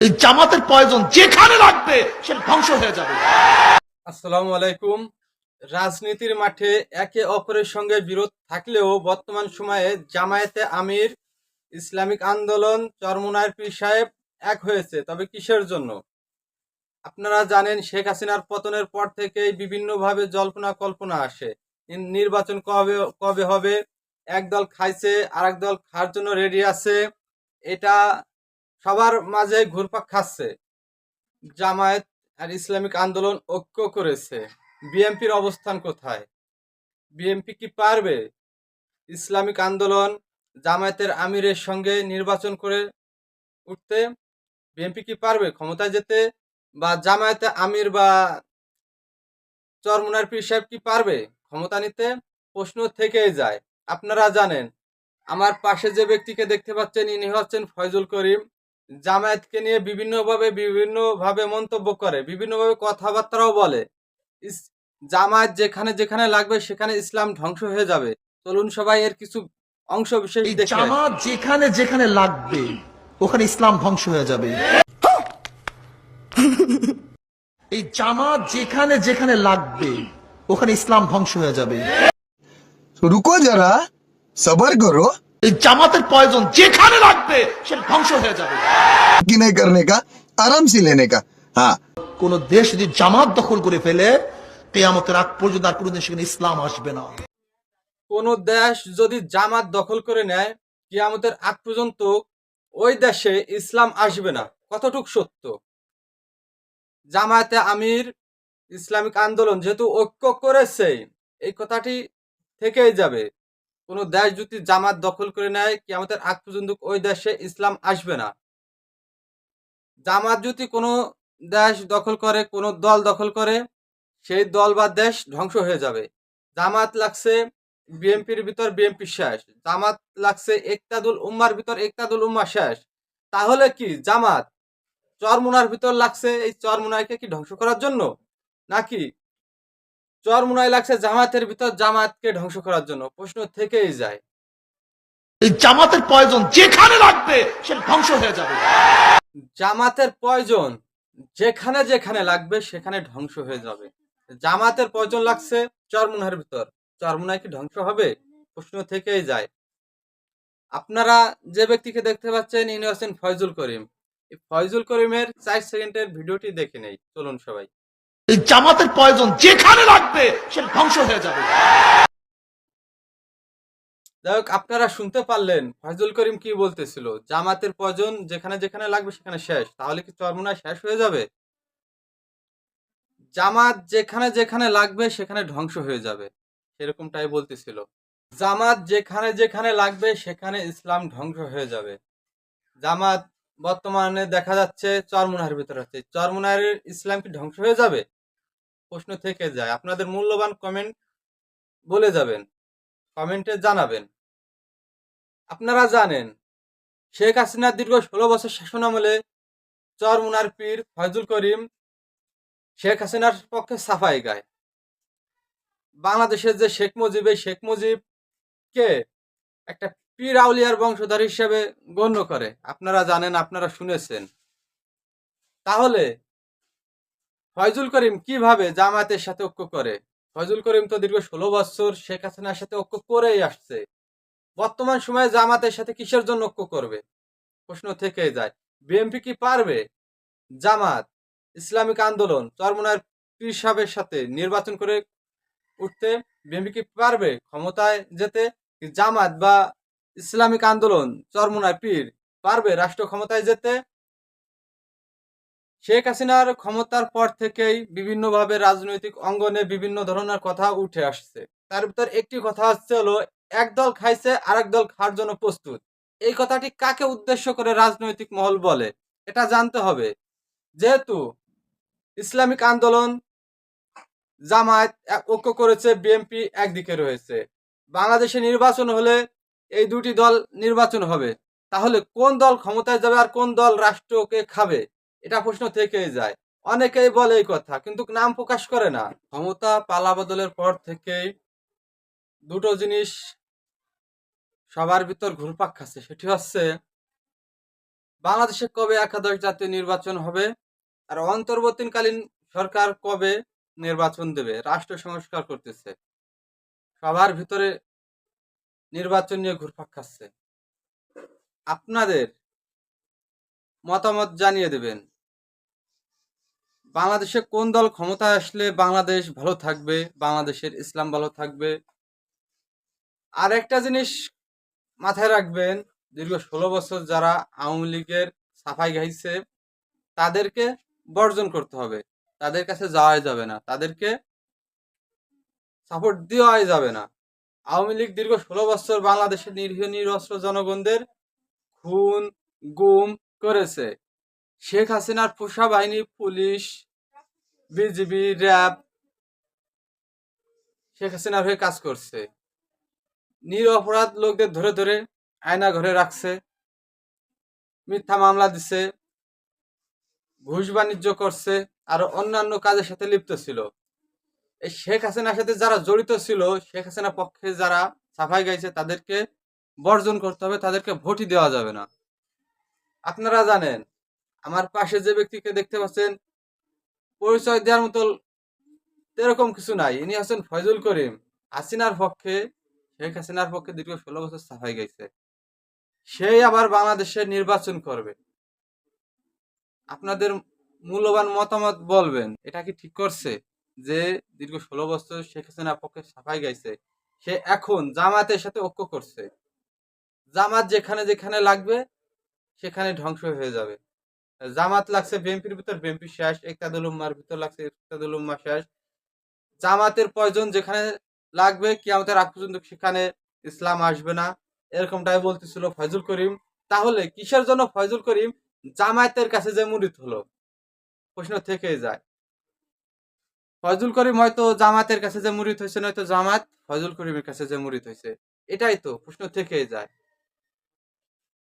এই জামাতের প্রয়োজন যেখানে লাগবে সেটা ধ্বংস হয়ে যাবে। আসসালামু আলাইকুম। রাজনীতির মাঠে একে অপরের সঙ্গে বিরোধ থাকলেও বর্তমান সময়ে জামায়াতে আমির, ইসলামিক আন্দোলন চরমুনায়ের পীর সাহেব এক হয়েছে। তবে কিসের জন্য? আপনারা জানেন, শেখ হাসিনার পতনের পর থেকেই বিভিন্নভাবে জল্পনা কল্পনা আসে। নির্বাচন কবে কবে হবে? এক দল খাইছে আর দল খাওয়ার জন্য রেডি আছে। এটা সবার মাঝে ঘুরপাক খাচ্ছে। জামায়াত আর ইসলামিক আন্দোলন ঐক্য করেছে। বিএনপির অবস্থান কোথায়? বিএনপি কি পারবে? ইসলামিক আন্দোলন জামায়াতের আমিরের সঙ্গে নির্বাচন করে উঠতে বিএনপি কি পারবে? ক্ষমতায় যেতে বা জামায়াতে আমির বা চরমুনার পীর সাহেব কি পারবে? ক্ষমতা নিতে প্রশ্ন থেকেই যায়। আপনারা জানেন, আমার পাশে যে ব্যক্তিকে দেখতে পাচ্ছেন, ইনি হচ্ছেন ফয়জুল করিম। জামায়াতকে নিয়ে বিভিন্নভাবে বিভিন্নভাবে মন্তব্য করে বিভিন্নভাবে কথাবার্তাও বলে। জামায়াত যেখানে যেখানে লাগবে সেখানে ইসলাম ধ্বংস হয়ে যাবে। চলুন সবাই এর কিছু অংশ বিশেষ জামাত যেখানে যেখানে লাগবে ওখানে ইসলাম ধ্বংস হয়ে যাবে। এই জামাত যেখানে যেখানে লাগবে ওখানে ইসলাম ধ্বংস হয়ে যাবে। রুকো যারা সবার করো। এই জামাতের প্রয়োজন যেখানে লাগবে সে ধ্বংস হয়ে যাবে। কিনে করনে কা আরামসে লেনে কা। হ্যাঁ। কোন দেশ যদি জামাত দখল করে ফেলে কেয়ামতের আগ পর্যন্ত আর কোনোদিন সেখানে ইসলাম আসবে না। কোন দেশ যদি জামাত দখল করে নেয় কেয়ামতের আগ পর্যন্ত ওই দেশে ইসলাম আসবে না। কতটুক সত্য? জামায়াতে আমির ইসলামিক আন্দোলন যেহেতু ঐক্য করেছে এই কথাটি থেকেই যাবে। কোন দেশ যদি জামাত দখল করে নেয়, কিয়ামতের আগ পর্যন্ত ওই দেশে ইসলাম আসবে না। জামাত যদি কোনো দেশ দখল করে, কোনো দল দখল করে, সেই দল বা দেশ ধ্বংস হয়ে যাবে। জামাত লাগছে বিএনপির ভিতর বিএনপি শেষ। জামাত লাগছে একতাদুল উম্মার ভিতর একতাদুল উম্মা শেষ। তাহলে কি জামাত চরমুনার ভিতর লাগছে এই চরমুনাইকে কি ধ্বংস করার জন্য? নাকি চরমুনাই লাগছে জামাতের ভিতর জামাতকে ধ্বংস করার জন্য। প্রশ্ন থেকেই যায়। এই জামাতের প্রয়োজন যেখানে লাগবে সেটা ধ্বংস হয়ে যাবে। জামাতের প্রয়োজন যেখানে যেখানে লাগবে সেখানে ধ্বংস হয়ে যাবে। জামাতের প্রয়োজন লাগছে চরমুনার ভিতর। চরমুনায় কি ধ্বংস হবে? প্রশ্ন থেকেই যায়। আপনারা যে ব্যক্তিকে দেখতে পাচ্ছেন ইনি হচ্ছেন ফয়জুল করিম। এই ফয়জুল করিমের চার সেকেন্ডের ভিডিওটি দেখে নেই। চলুন সবাই। এই জামাতের প্রয়োজন যেখানে লাগবে সেটা ধ্বংস হয়ে যাবে। যাই আপনারা শুনতে পারলেন ফয়জুল করিম কি বলতেছিল? জামাতের প্রয়োজন যেখানে যেখানে লাগবে সেখানে শেষ। তাহলে কি চরমুনায় শেষ হয়ে যাবে? জামাত যেখানে যেখানে লাগবে, সেখানে ধ্বংস হয়ে যাবে। সেরকমটাই বলতেছিল। জামাত যেখানে যেখানে লাগবে, সেখানে ইসলাম ধ্বংস হয়ে যাবে। জামাত বর্তমানে দেখা যাচ্ছে চরমুনার ভিতরে আছে। চরমুনার ইসলাম কি ধ্বংস হয়ে যাবে? প্রশ্ন থেকে যায়। আপনাদের মূল্যবান কমেন্ট বলে যাবেন কমেন্টে জানাবেন। আপনারা জানেন, শেখ হাসিনার দীর্ঘ ষোলো বছর শাসন আমলে চরমুনার পীর ফয়জুল করিম শেখ হাসিনার পক্ষে সাফাই গায়। বাংলাদেশের যে শেখ মুজিব, এই শেখ মুজিবকে একটা পীর আউলিয়ার বংশধর হিসেবে গণ্য করে। আপনারা জানেন, আপনারা শুনেছেন। তাহলে ফয়জুল করিম কীভাবে জামায়াতের সাথে ঐক্য করে? ফয়জুল করিম তো দীর্ঘ ষোলো বছর শেখ হাসিনার সাথে ঐক্য করেই আসছে। বর্তমান সময়ে জামাতের সাথে কিসের জন্য ঐক্য করবে? প্রশ্ন থেকেই যায়। বিএনপি কি পারবে? জামাত, ইসলামিক আন্দোলন, চরমনার পীর সাহেবের সাথে নির্বাচন করে উঠতে বিএনপি কি পারবে? ক্ষমতায় যেতে জামাত বা ইসলামিক আন্দোলন, চরমনার পীর পারবে? রাষ্ট্র ক্ষমতায় যেতে শেখ হাসিনার ক্ষমতার পর থেকেই বিভিন্নভাবে রাজনৈতিক অঙ্গনে বিভিন্ন ধরনের কথা উঠে আসছে। তার ভিতর একটি কথা হচ্ছে হলো, এক দল খাইছে, আরেক দল খাওয়ার জন্য প্রস্তুত। এই কথাটি কাকে উদ্দেশ্য করে রাজনৈতিক মহল বলে, এটা জানতে হবে। যেহেতু ইসলামিক আন্দোলন, জামায়াত ঐক্য করেছে, বিএনপি একদিকে রয়েছে। বাংলাদেশে নির্বাচন হলে এই দুটি দল নির্বাচন হবে। তাহলে কোন দল ক্ষমতায় যাবে আর কোন দল রাষ্ট্রকে খাবে? এটা প্রশ্ন থেকেই যায়। অনেকেই বলে এই কথা, কিন্তু নাম প্রকাশ করে না। ক্ষমতা পালা বদলের পর থেকেই দুটো জিনিস সবার ভিতর ঘুরপাক খাচ্ছে, সেটি হচ্ছে বাংলাদেশে কবে একাদশ জাতীয় নির্বাচন হবে আর অন্তর্বর্তীকালীন সরকার কবে নির্বাচন দেবে, রাষ্ট্র সংস্কার করতেছে। সবার ভিতরে নির্বাচন নিয়ে ঘুরপাক খাচ্ছে। আপনাদের মতামত জানিয়ে দেবেন। বাংলাদেশে কোন দল ক্ষমতায় আসলে বাংলাদেশ ভালো থাকবে? বাংলাদেশের ইসলাম ভালো থাকবে? আর একটা জিনিস মাথায় রাখবেন, দীর্ঘ ষোলো বছর যারা আওয়ামী লীগের সাফাই গাইছে, তাদেরকে বর্জন করতে হবে। তাদের কাছে যাওয়াই যাবে না। তাদেরকে সাপোর্ট দেওয়াই যাবে না। আওয়ামী লীগ দীর্ঘ ষোলো বছর বাংলাদেশের নিরীহ, নিরস্ত্র জনগণদের খুন, গুম করেছে। শেখ হাসিনার পোষা বাহিনী, পুলিশ, বিজিবি, র্যাব শেখ হাসিনার হয়ে কাজ করছে। নিরপরাধ লোকদের ধরে ধরে আয়না ঘরে রাখছে। মিথ্যা মামলা দিছে, ঘুষ বাণিজ্য করছে, আর অন্যান্য কাজের সাথে লিপ্ত ছিল। এই শেখ হাসিনার সাথে যারা জড়িত ছিল, শেখ হাসিনার পক্ষে যারা সাফাই গাইছে, তাদেরকে বর্জন করতে হবে, তাদেরকে ভোটই দেওয়া যাবে না। আপনারা জানেন আমার পাশে যে ব্যক্তিকে দেখতে পাচ্ছেন, পরিচয় দেওয়ার মতো এরকম কিছু নাই। ইনি হচ্ছেন ফয়জুল করিম। হাসিনার পক্ষে, শেখ হাসিনার পক্ষে দীর্ঘ ষোলো বছর সাফাই গেছে। সেই আবার বাংলাদেশে নির্বাচন করবে। আপনাদের মূল্যবান মতামত বলবেন, এটা কি ঠিক করছে যে দীর্ঘ ষোলো বছর শেখ হাসিনার পক্ষে সাফাই গাইছে সে এখন জামাতের সাথে ঐক্য করছে। জামাত যেখানে যেখানে লাগবে, সেখানে ধ্বংস হয়ে যাবে। জামাত লাগছে, বিএনপির ভিতর বিএনপি শেষ, একতাদুল উম্মার ভিতর লাগছে একতাদুল উম্মা শেষ। জামাতের প্রয়োজন যেখানে লাগবে কি আমাদের আগ পর্যন্ত সেখানে ইসলাম আসবে না। এরকমটাই বলতেছিল ফয়জুল করিম। তাহলে কিসের জন্য ফয়জুল করিম জামায়াতের কাছে যে মুরিত হলো? প্রশ্ন থেকেই যায়। ফয়জুল করিম হয়তো জামাতের কাছে যে মুরিত হয়েছে, নয়তো জামাত ফয়জুল করিমের কাছে যে মুরিত হয়েছে। এটাই তো প্রশ্ন থেকেই যায়।